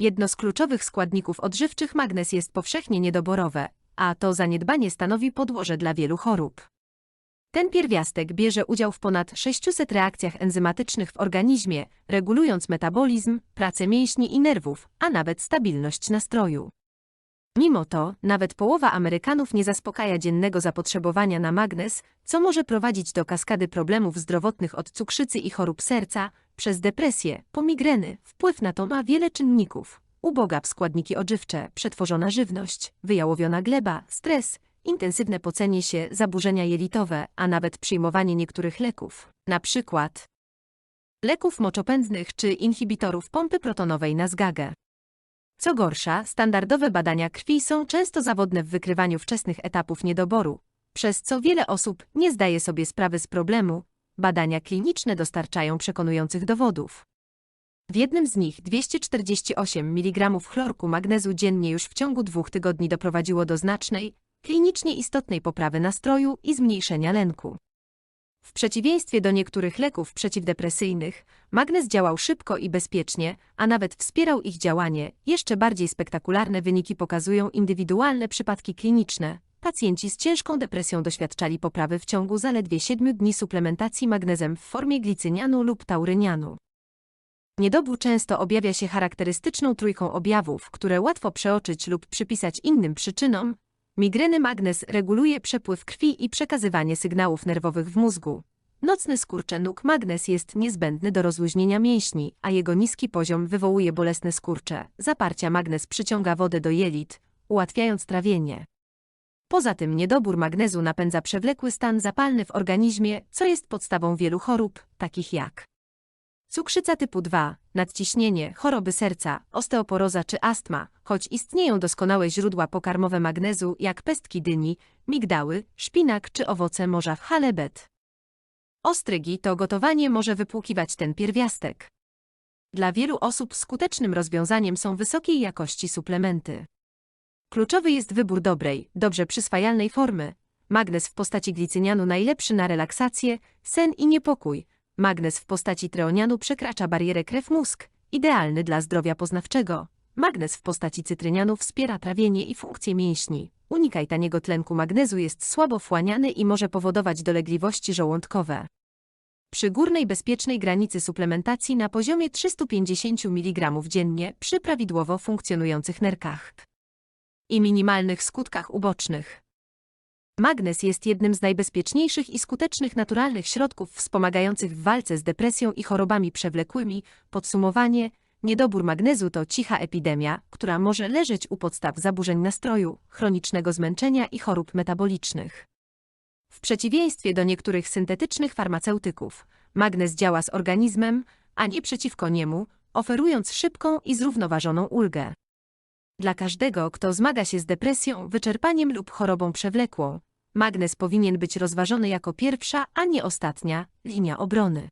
Jedno z kluczowych składników odżywczych magnez jest powszechnie niedoborowe, a to zaniedbanie stanowi podłoże dla wielu chorób. Ten pierwiastek bierze udział w ponad 600 reakcjach enzymatycznych w organizmie, regulując metabolizm, pracę mięśni i nerwów, a nawet stabilność nastroju. Mimo to, nawet połowa Amerykanów nie zaspokaja dziennego zapotrzebowania na magnez, co może prowadzić do kaskady problemów zdrowotnych od cukrzycy i chorób serca, przez depresję, po migreny. Wpływ na to ma wiele czynników. Uboga w składniki odżywcze, przetworzona żywność, wyjałowiona gleba, stres, intensywne pocenie się, zaburzenia jelitowe, a nawet przyjmowanie niektórych leków, na przykład leków moczopędnych czy inhibitorów pompy protonowej na zgagę. Co gorsza, standardowe badania krwi są często zawodne w wykrywaniu wczesnych etapów niedoboru, przez co wiele osób nie zdaje sobie sprawy z problemu. Badania kliniczne dostarczają przekonujących dowodów. W jednym z nich 248 mg chlorku magnezu dziennie już w ciągu dwóch tygodni doprowadziło do znacznej, klinicznie istotnej poprawy nastroju i zmniejszenia lęku. W przeciwieństwie do niektórych leków przeciwdepresyjnych, magnez działał szybko i bezpiecznie, a nawet wspierał ich działanie. Jeszcze bardziej spektakularne wyniki pokazują indywidualne przypadki kliniczne. Pacjenci z ciężką depresją doświadczali poprawy w ciągu zaledwie 7 dni suplementacji magnezem w formie glicynianu lub taurynianu. Niedobór często objawia się charakterystyczną trójką objawów, które łatwo przeoczyć lub przypisać innym przyczynom. Migreny magnez reguluje przepływ krwi i przekazywanie sygnałów nerwowych w mózgu. Nocny skurcze nóg magnez jest niezbędny do rozluźnienia mięśni, a jego niski poziom wywołuje bolesne skurcze. Zaparcia magnez przyciąga wodę do jelit, ułatwiając trawienie. Poza tym niedobór magnezu napędza przewlekły stan zapalny w organizmie, co jest podstawą wielu chorób, takich jak Cukrzyca typu 2, nadciśnienie, choroby serca, osteoporoza czy astma, choć istnieją doskonałe źródła pokarmowe magnezu jak pestki dyni, migdały, szpinak czy owoce morza halebet. Ostrygi to gotowanie może wypłukiwać ten pierwiastek. Dla wielu osób skutecznym rozwiązaniem są wysokiej jakości suplementy. Kluczowy jest wybór dobrej, dobrze przyswajalnej formy. Magnez w postaci glicynianu najlepszy na relaksację, sen i niepokój, Magnez w postaci treonianu przekracza barierę krew-mózg, idealny dla zdrowia poznawczego. Magnez w postaci cytrynianu wspiera trawienie i funkcje mięśni. Unikaj taniego tlenku magnezu jest słabo wchłaniany i może powodować dolegliwości żołądkowe. Przy górnej bezpiecznej granicy suplementacji na poziomie 350 mg dziennie przy prawidłowo funkcjonujących nerkach i minimalnych skutkach ubocznych. Magnez jest jednym z najbezpieczniejszych i skutecznych naturalnych środków wspomagających w walce z depresją i chorobami przewlekłymi. Podsumowanie: niedobór magnezu to cicha epidemia, która może leżeć u podstaw zaburzeń nastroju, chronicznego zmęczenia i chorób metabolicznych. W przeciwieństwie do niektórych syntetycznych farmaceutyków, magnez działa z organizmem, a nie przeciwko niemu, oferując szybką i zrównoważoną ulgę. Dla każdego, kto zmaga się z depresją, wyczerpaniem lub chorobą przewlekłą, Magnez powinien być rozważony jako pierwsza, a nie ostatnia linia obrony.